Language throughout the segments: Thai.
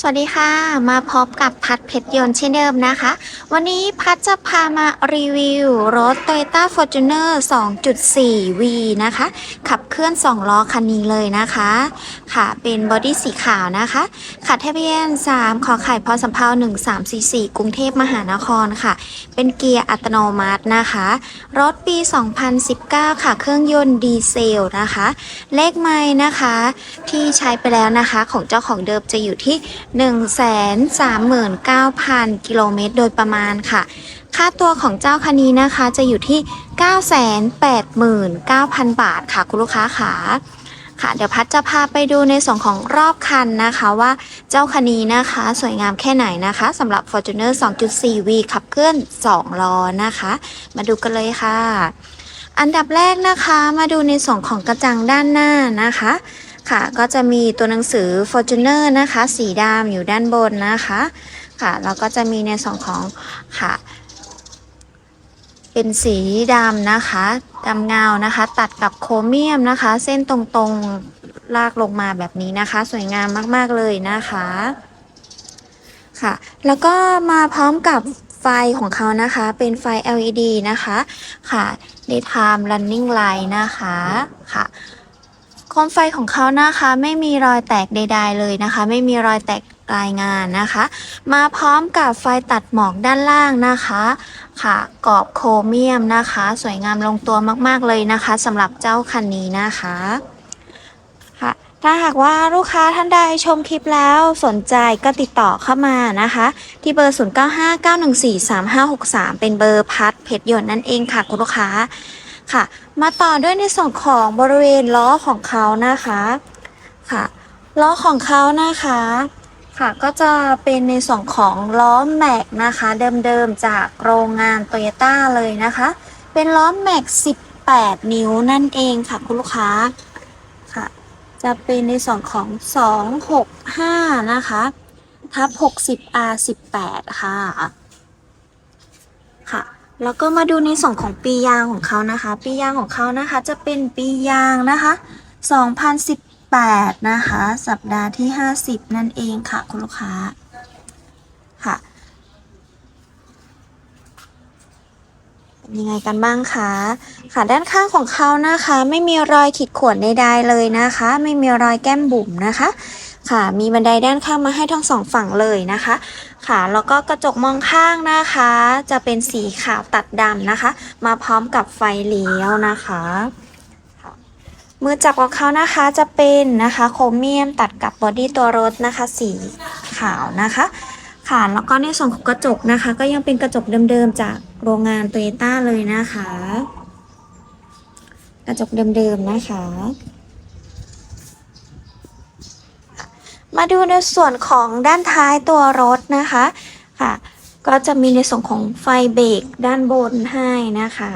สวัสดีค่ะ มาพบกับพัดเพชรยนต์เช่นเดิมนะคะ วันนี้พัดจะพามารีวิวรถ Toyota Fortuner 2.4V นะคะ ขับเคลื่อน 2 ล้อคันนี้เลยนะคะ ค่ะ เป็นบอดี้สีขาวนะคะขัดทะเบียน 3 ขอไข่พอสำเภา1344 กรุงเทพมหานครค่ะ เป็นเกียร์อัตโนมัตินะคะ รถปี 2019 ค่ะ เครื่องยนต์ดีเซลนะคะ เลขไม้นะคะ ที่ใช้ไปแล้วนะคะ ของเจ้าของเดิมจะอยู่ที่139,000 กิโลเมตรโดยประมาณค่ะ ค่าตัวของเจ้าคันนี้นะคะจะอยู่ที่ 989,000 บาทค่ะ คุณลูกค้าขาค่ะ เดี๋ยวพัดจะพาไปดูในส่วนของรอบคันนะคะว่าเจ้าคันนี้นะคะ สวยงามแค่ไหนนะคะสำหรับ Fortuner 2.4V ขับเคลื่อน 2 ล้อนะคะ มาดูกันเลยค่ะ อันดับแรกนะคะมาดูในส่วนของกระจังด้านหน้านะคะ ค่ะ ก็จะมีตัวหนังสือ Fortuner นะคะ สีดำอยู่ด้านบนนะคะ ค่ะ แล้วก็จะมีในส่วนของค่ะ เป็นสีดำนะคะดำเงานะคะ ตัดกับโครเมียมนะคะ เส้นตรงๆลากลงมาแบบนี้นะคะ สวยงามมากๆเลยนะคะค่ะ แล้วก็มาพร้อมกับไฟของเขานะคะ เป็นไฟ LED นะคะ ค่ะ daytime running light นะคะ ค่ะ โคมไฟของเขานะคะไม่มีรอยแตกใด ๆ เลยนะคะ ไม่มีรอยแตกรายงานนะคะ มาพร้อมกับไฟตัดหมอกด้านล่างนะคะค่ะกรอบโครเมียมนะคะ สวยงามลงตัวมากๆเลยนะคะสำหรับเจ้าคันนี้นะคะค่ะถ้าหากว่าลูกค้าท่านใดชมคลิปแล้วสนใจก็ติดต่อเข้ามานะคะ ที่เบอร์ 0959143563 เป็นเบอร์พัดเพชรยนต์นั่นเองค่ะคุณลูกค้า ค่ะ มาต่อด้วยในส่วนของบริเวณล้อของเขานะคะค่ะล้อของเขานะคะค่ะก็จะเป็นในส่วนของล้อแม็กนะคะ เดิมๆจากโรงงานโตโยต้าเลยนะคะ เป็นล้อแม็ก 18 นิ้วนั่นเองค่ะคุณลูกค้าค่ะ จะเป็นในส่วนของ 265 นะคะ ทับ 60 R 18 ค่ะค่ะ แล้วก็มาดูในส่วนของปียางของเขานะคะ ปียางของเขานะคะจะเป็นปียางนะคะ 2018 นะคะ สัปดาห์ที่ 50 นั่นเองค่ะ คุณลูกค้าค่ะ เป็นยังไงกันบ้างคะค่ะด้านข้างของเขานะคะ ไม่มีรอยขีดข่วนใดๆเลยนะคะ ไม่มีรอยแก้มบุ๋มนะคะ ค่ะ มีบันไดด้านข้างมาให้ทั้งสองฝั่งเลยนะคะ ค่ะ แล้วก็กระจกมองข้างนะคะ จะเป็นสีขาวตัดดำนะคะ มาพร้อมกับไฟเลี้ยวนะคะมือจับของเขานะคะจะเป็นนะคะโครเมียมตัดกับบอดี้ตัวรถนะคะ สีขาวนะคะ ค่ะแล้วก็ในส่วนของกระจกนะคะ ก็ยังเป็นกระจกเดิมๆจากโรงงานโตโยต้าเลยนะคะ กระจกเดิมๆนะคะ มาดูในส่วนของด้านท้ายตัวรถนะคะค่ะ ก็จะมีในส่วนของไฟเบรกด้านบนให้นะคะ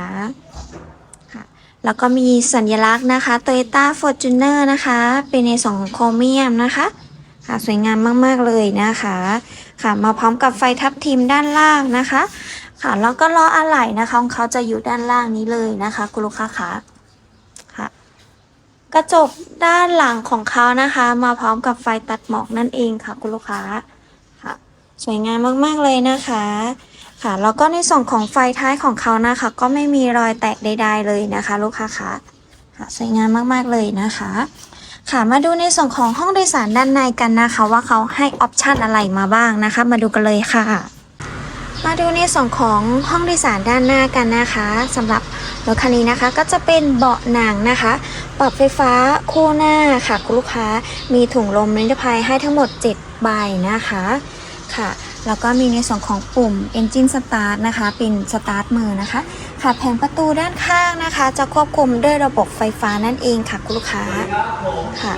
ค่ะแล้วก็มีสัญลักษณ์นะคะ Toyota Fortuner นะคะ เป็นในส่วนของโครเมียมนะคะค่ะสวยงามมากๆเลยนะคะค่ะมาพร้อมกับไฟทับทิมด้านล่างนะคะ ค่ะแล้วก็ล้ออะไหล่นะคะของเขาจะอยู่ด้านล่างนี้เลยนะคะ คุณลูกค้าคะค่ะ กระจกด้านหลังของเขานะคะ มาพร้อมกับไฟตัดหมอกนั่นเองค่ะ คุณลูกค้าค่ะ สวยงามมากๆเลยนะคะค่ะแล้วก็ในส่วนของไฟท้ายของเขานะคะ ก็ไม่มีรอยแตกใด ๆเลยนะคะ ลูกค้าคะค่ะสวยงามมากๆเลยนะคะ ค่ะมาดูในส่วนของห้องโดยสารด้านในกันนะคะ ว่าเขาให้ออปชันอะไรมาบ้างนะคะ มาดูกันเลยค่ะ มาดูในส่วนของห้องโดยสารด้านหน้ากันนะคะสำหรับรถคันนี้นะคะก็จะเป็นเบาะหนังนะคะ ปรับไฟฟ้าคู่หน้าค่ะคุณลูกค้ามีถุงลมนิรภัยให้ทั้งหมด 7 ใบนะคะค่ะ แล้วก็มีในส่วนของปุ่ม Engine Start นะคะ เป็น Start มือนะคะ ค่ะแผงประตูด้านข้างนะคะ จะควบคุมด้วยระบบไฟฟ้านั่นเองค่ะคุณลูกค้าค่ะ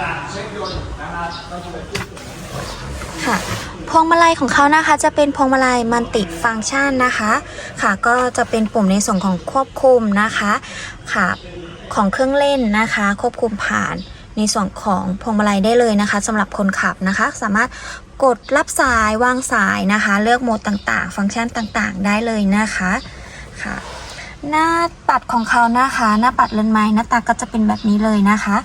ค่ะพวงมาลัยของเขานะคะ จะเป็นพวงมาลัยมันติฟังก์ชันนะคะ ค่ะก็จะเป็นปุ่มในส่วนของควบคุมนะคะค่ะของเครื่องเล่นนะคะ ควบคุมผ่าน ในส่วนของพวงมาลัยได้เลยนะคะสำหรับคนขับนะคะ สามารถกดรับสายวางสายนะคะ เลือกโหมดต่างๆ ฟังก์ชันต่างๆ ได้เลยนะคะค่ะหน้าปัดของเขานะคะ หน้าปัดเรือนไม้หน้าตาก็จะเป็นแบบนี้เลยนะคะ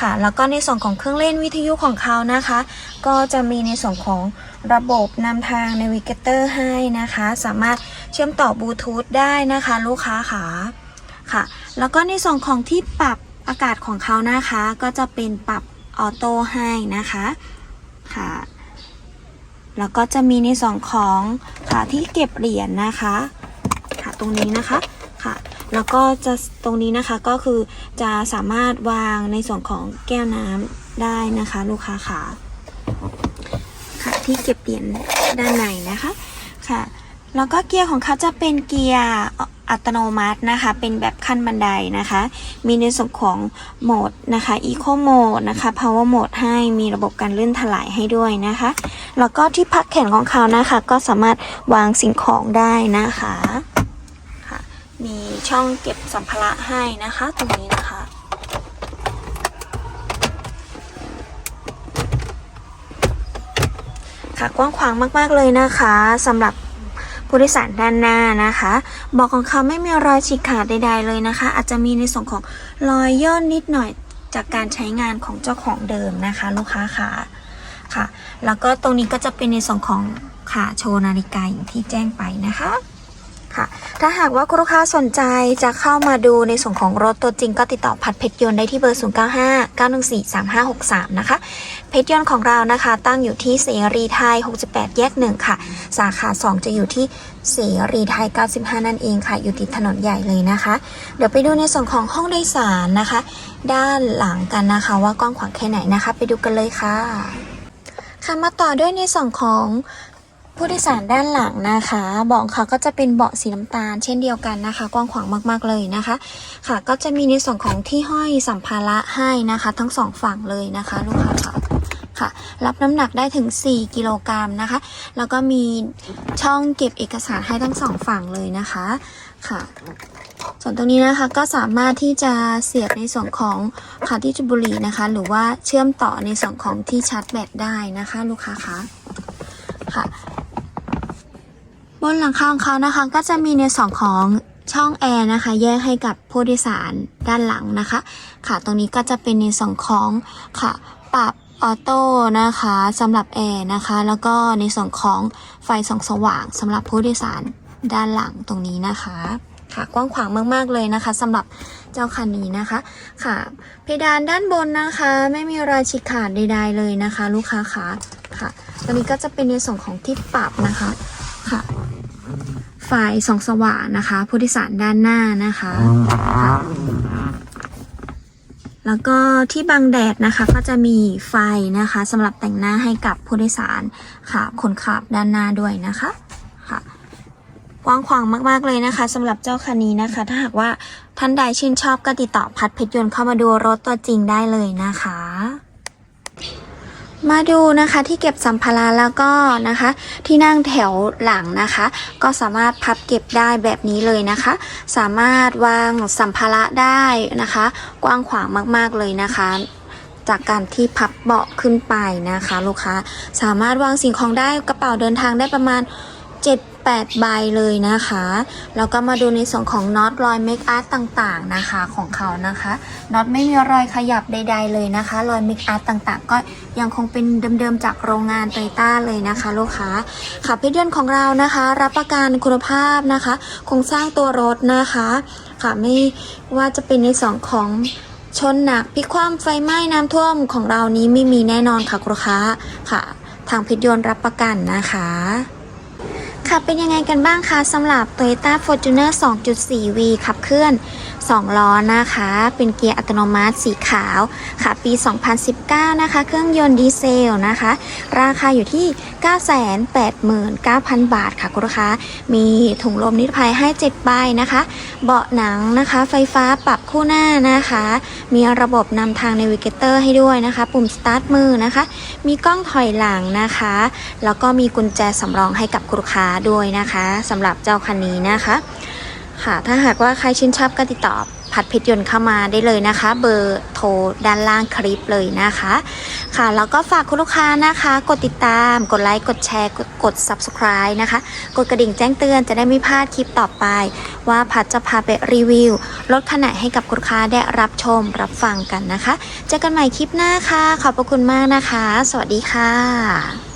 ค่ะ แล้วก็ในส่วนของเครื่องเล่นวิทยุของเขานะคะ ก็จะมีในส่วนของระบบนำทาง Navigator ให้นะคะ สามารถเชื่อมต่อบลูทูธได้นะคะ ลูกค้าค่ะค่ะ แล้วก็ในส่วนของที่ปรับ อากาศของเขานะคะก็จะเป็นปรับออโต้ให้นะคะค่ะแล้วก็จะมีในส่วนของค่ะที่เก็บเหรียญนะคะค่ะตรงนี้นะคะค่ะแล้วก็จะตรงนี้นะคะก็คือจะสามารถวางในส่วนของแก้วน้ำได้นะคะ ลูกค้าค่ะค่ะที่เก็บเหรียญด้านในนะคะค่ะแล้วก็เกียร์ของเขาจะเป็นเกียร์ อัตโนมัตินะคะ เป็นแบบขั้นบันไดนะคะ มีในส่วนของโหมดนะคะ Eco Mode นะคะ Power Mode ให้มีระบบการลื่นถลายให้ด้วยนะคะ แล้วก็ที่พักแขนของเขานะคะ ก็สามารถวางสิ่งของได้นะคะคะมีช่องเก็บสัมภาระให้นะคะ ตรงนี้นะคะค่ะกว้างขวางมาก ๆ เลยนะคะสำหรับ ผู้โดยสารด้านหน้านะคะ บอกของเขาไม่มีรอยฉีกขาดใด ๆ เลยนะคะ อาจจะมีในส่วนของรอยย่นนิดหน่อยจากการใช้งานของเจ้าของเดิมนะคะ ลูกค้าค่ะค่ะ แล้วก็ตรงนี้ก็จะเป็นในส่วนของขาโชว์นาฬิกาอย่างที่แจ้งไปนะคะ ค่ะ ถ้าหากว่าคุณลูกค้าสนใจจะเข้ามาดูในส่วนของรถตัวจริงก็ติดต่อพัดเพชรยนต์ได้ที่เบอร์ 0 9 5 9 1 4 3 5 6 3 นะคะ เพชรยนต์ของเรานะคะ ตั้งอยู่ที่เสรีไทย 68 แยก 1 ค่ะ สาขา 2 จะอยู่ที่เสรีไทย 95 นั่นเองค่ะ อยู่ติดถนนใหญ่เลยนะคะ เดี๋ยวไปดูในส่วนของห้องโดยสารนะคะ ด้านหลังกันนะคะว่ากว้างขวางแค่ไหนนะคะ ไปดูกันเลยค่ะค่ะมาต่อด้วยในส่วนของ ผู้โดยสารด้านหลังนะคะเบาะเขาก็จะเป็นเบาะสีน้ำตาล เช่นเดียวกันนะคะ กว้างขวางมากๆเลยนะคะ ค่ะ ก็จะมีในส่วนของที่ห้อยสัมภาระให้นะคะ ทั้งสองฝั่งเลยนะคะลูกค้าค่ะค่ะ รับน้ำหนักได้ถึง 4 กิโลกรัมนะคะ แล้วก็มีช่องเก็บเอกสารให้ทั้งสองฝั่งเลยนะคะค่ะส่วนตรงนี้นะคะก็สามารถที่จะเสียบในส่วนของขาที่จุบุรีนะคะ หรือว่าเชื่อมต่อในส่วนของที่ชาร์จแบตได้นะคะ ลูกค้าคะค่ะ บนหลังคาของเขานะคะก็จะมีในส่วนของช่องแอร์นะคะ แยกให้กับผู้โดยสารด้านหลังนะคะ ค่ะตรงนี้ก็จะเป็นในส่วนของค่ะปรับออโต้นะคะสำหรับแอร์นะคะ แล้วก็ในส่วนของไฟส่องสว่างสำหรับผู้โดยสารด้านหลังตรงนี้นะคะค่ะกว้างขวางมาก ๆ เลยนะคะสำหรับเจ้าคันนี้นะคะ ค่ะ เพดานด้านบนนะคะ ไม่มีรอยฉีกขาดใดๆเลยนะคะ ลูกค้าคะค่ะตัวนี้ก็จะเป็นในส่วนของที่ปรับนะคะ ค่ะไฟส่องสว่างนะคะ ผู้โดยสารด้านหน้านะคะค่ะแล้วก็ที่บังแดดนะคะก็จะมีไฟนะคะสำหรับแต่งหน้าให้กับผู้โดยสารค่ะคนขับด้านหน้าด้วยนะคะค่ะกว้างขวางมาก ๆ เลยนะคะสำหรับเจ้าคันนี้นะคะ ถ้าหากว่าท่านใดชื่นชอบก็ติดต่อพัดเพชรยนต์เข้ามาดูรถตัวจริงได้เลยนะคะ มาดูนะคะที่เก็บสัมภาระแล้วก็นะคะ ที่นั่งแถวหลังนะคะ ก็สามารถพับเก็บได้แบบนี้เลยนะคะ สามารถวางสัมภาระได้นะคะ กว้างขวางมากๆเลยนะคะ จากการที่พับเบาะขึ้นไปนะคะ ลูกค้าสามารถวางสิ่งของได้กระเป๋าเดินทางได้ประมาณ 7-8ใบเลยนะคะ แล้วก็มาดูในส่วนของน็อตรอยเมคอาร์ตต่างๆนะคะของเขานะคะน็อตไม่มีรอยขยับใด ๆ เลยนะคะรอยเมคอาร์ตต่างๆ ก็ ยังคงเป็นเดิมๆจากโรงงานโตยต้าเลยนะคะ ลูกค้าค่ะเพชรยนของเรานะคะ รับประกันคุณภาพนะคะโครงสร้างตัวรถนะคะค่ะไม่ว่าจะเป็นในส่วนของชนหนักพิคว่ำไฟไหม้น้ำท่วมของเรานี้ไม่มีแน่นอนค่ะลูกค้าค่ะ ทางเพชรยนต์รับประกันนะคะ ค่ะ เป็นยังไงกันบ้างคะสำหรับ Toyota Fortuner 2.4V ขับเคลื่อน 2 ล้อนะคะ เป็นเกียร์อัตโนมัติสีขาวค่ะ ปี 2019 นะคะ เครื่องยนต์ดีเซลนะคะ ราคาอยู่ที่ 989,000 บาทค่ะคุณลูกค้า มีถุงลมนิรภัยให้ 7 ใบนะคะ เบาะหนังนะคะ ไฟฟ้าปรับคู่หน้านะคะ มีระบบนำทาง Navigator ให้ด้วยนะคะ ปุ่ม start มือนะคะ มีกล้องถอยหลังนะคะ แล้วก็มีกุญแจสำรองให้กับคุณลูกค้าด้วยนะคะสำหรับเจ้าคันนี้นะคะ ค่ะถ้าหากว่าใครชื่นชอบก็ติดต่อพัดเพชรยนต์เข้ามาได้เลยนะคะ เบอร์โทรด้านล่างคลิปเลยนะคะ ค่ะแล้วก็ฝากคุณลูกค้านะคะ กดติดตามกดไลค์กดแชร์ กดกด subscribe นะคะ กดกระดิ่งแจ้งเตือนจะได้ไม่พลาดคลิปต่อไป ว่าพัดจะพาไปรีวิวรถขนาดให้กับคุณลูกค้าได้รับชมรับฟังกันนะคะ เจอกันใหม่คลิปหน้าค่ะ ขอบพระคุณมากนะคะ สวัสดีค่ะ